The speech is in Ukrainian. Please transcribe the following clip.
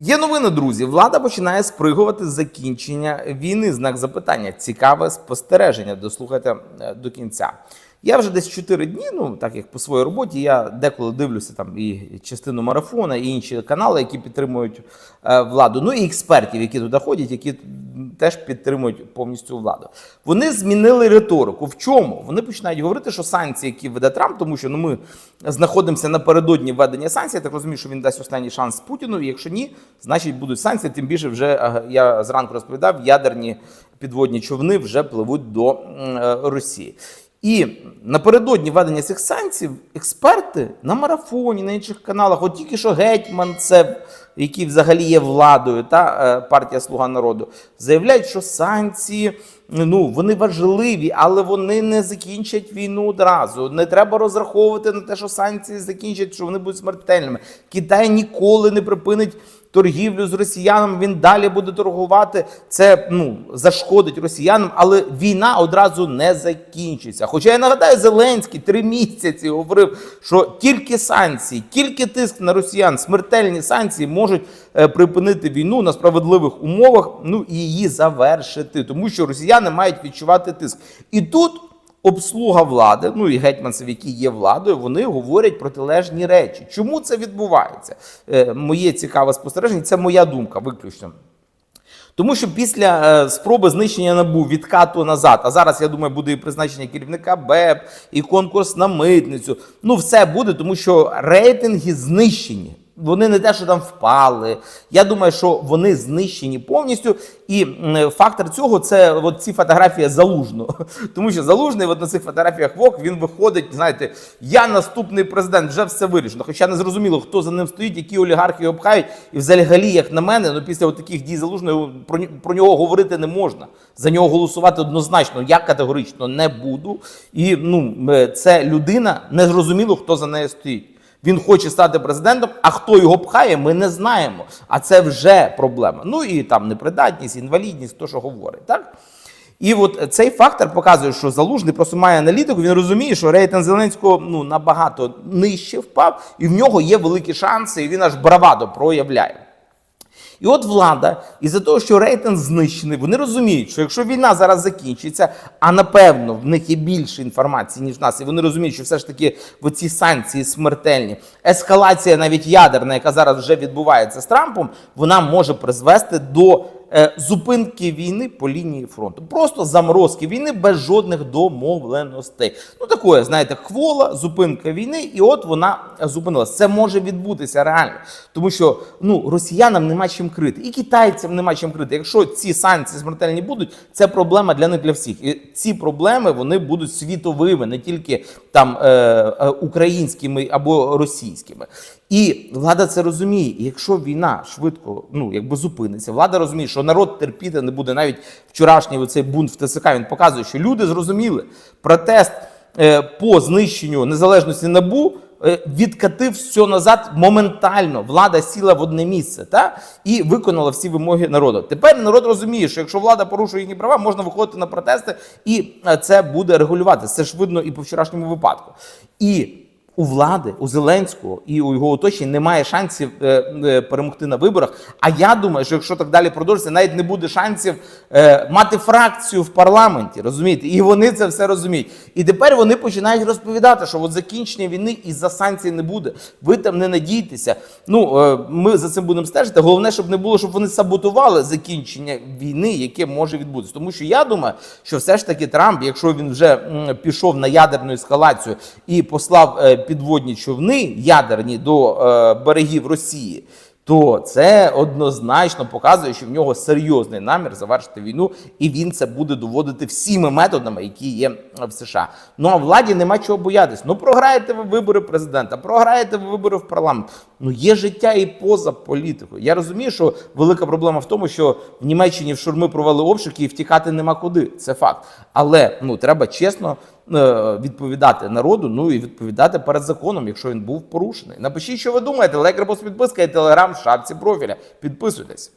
Є новини, друзі. Влада починає спригувати закінчення війни. Знак запитання. Цікаве спостереження. Дослухайте е, до кінця. Я вже десь 4 дні, ну так як по своїй роботі, я деколи дивлюся там і частину марафона, і інші канали, які підтримують е, владу. Ну і експертів, які туди ходять, які теж підтримують повністю владу. Вони змінили риторику. В чому? Вони починають говорити, що санкції, які веде Трамп, тому що ну ми знаходимося напередодні введення санкцій. Я так розумію, що він дасть останній шанс Путіну. І якщо ні, значить будуть санкції. Тим більше вже е, я зранку розповідав, ядерні підводні човни вже пливуть до е, Росії. І напередодні введення цих санкцій експерти на марафоні, на інших каналах, от тільки що гетьман, це який взагалі є владою, та е, партія Слуга народу, заявляють, що санкції ну вони важливі, але вони не закінчать війну одразу. Не треба розраховувати на те, що санкції закінчать, що вони будуть смертельними. Китай ніколи не припинить торгівлю з росіянами. Він далі буде торгувати. Це ну зашкодить росіянам, але війна одразу не закінчиться. Хоча я нагадаю, Зеленський три місяці говорив, що тільки санкції, тільки тиск на росіян, смертельні санкції можуть е, припинити війну на справедливих умовах, ну і її завершити, тому що росіяни мають відчувати тиск. І тут обслуга влади, ну і гетьманців, які є владою, вони говорять протилежні речі. Чому це відбувається? Е, моє цікаве спостереження, це моя думка, виключно. Тому що після е, спроби знищення набу відкату назад, а зараз я думаю, буде і призначення керівника БЕП, і конкурс на митницю. Ну, все буде, тому що рейтинги знищені. Вони не те, що там впали. Я думаю, що вони знищені повністю. І фактор цього це от ці фотографії залужного. Тому що залужний от на цих фотографіях ВОК він виходить. Знаєте, я наступний президент, вже все вирішено. Хоча не зрозуміло, хто за ним стоїть, які олігархи його пхають. І взагалі, як на мене, ну після таких дій залужного про, про нього говорити не можна. За нього голосувати однозначно. Я категорично не буду. І ну е, це людина, не зрозуміло, хто за нею стоїть. Він хоче стати президентом, а хто його пхає, ми не знаємо. А це вже проблема. Ну і там непридатність, інвалідність, то що говорить, так? І от цей фактор показує, що залужний просто має аналітику. Він розуміє, що рейтинг Зеленського ну набагато нижче впав, і в нього є великі шанси, і він аж бравадо проявляє. І от влада, із-за того, що рейтинг знищений, вони розуміють, що якщо війна зараз закінчиться, а напевно в них є більше інформації, ніж в нас, і вони розуміють, що все ж таки ці санкції смертельні, ескалація навіть ядерна, яка зараз вже відбувається з Трампом, вона може призвести до зупинки війни по лінії фронту. Просто заморозки війни без жодних домовленостей. Ну такое, знаєте, хвола, зупинка війни, і от вона зупинилась. Це може відбутися реально, тому що ну росіянам нема чим крити, і китайцям нема чим крити. Якщо ці санкції смертельні будуть, це проблема для них для всіх. І ці проблеми вони будуть світовими, не тільки там е, е, українськими або російськими. І влада це розуміє. І якщо війна швидко ну якби зупиниться, влада розуміє, народ терпіти не буде. Навіть вчорашній оцей бунт в ТСК він показує, що люди зрозуміли протест е, по знищенню незалежності набу. е, Відкатив все назад моментально. Влада сіла в одне місце та і виконала всі вимоги народу. Тепер народ розуміє, що якщо влада порушує їхні права, можна виходити на протести, і е, це буде регулювати. Це ж видно і по вчорашньому випадку. І у влади, у Зеленського і у його оточенні немає шансів е, е, перемогти на виборах. А я думаю, що якщо так далі продовжиться, навіть не буде шансів е, мати фракцію в парламенті. Розумієте? І вони це все розуміють. І тепер вони починають розповідати, що от закінчення війни із-за санкцій не буде. Ви там не надійтеся. Ну ми за цим будемо стежити. Головне, щоб не було, щоб вони саботували закінчення війни, яке може відбутися. Тому що я думаю, що все ж таки Трамп, якщо він вже пішов на ядерну ескалацію і послав підводні човни ядерні до е, берегів Росії. То це однозначно показує, що в нього серйозний намір завершити війну, і він це буде доводити всіми методами, які є в США. Ну а владі нема чого боятись. Ну програєте ви вибори президента, програєте ви вибори в парламент. Ну є життя і поза політикою. Я розумію, що велика проблема в тому, що в Німеччині в шурми провели обшуки і втікати нема куди. Це факт. Але ну треба чесно е, відповідати народу, ну і відповідати перед законом, якщо він був порушений. Напишіть, що ви думаєте. Лайк, репост, підписка і телеграм в шапці профіля. Підписуйтесь.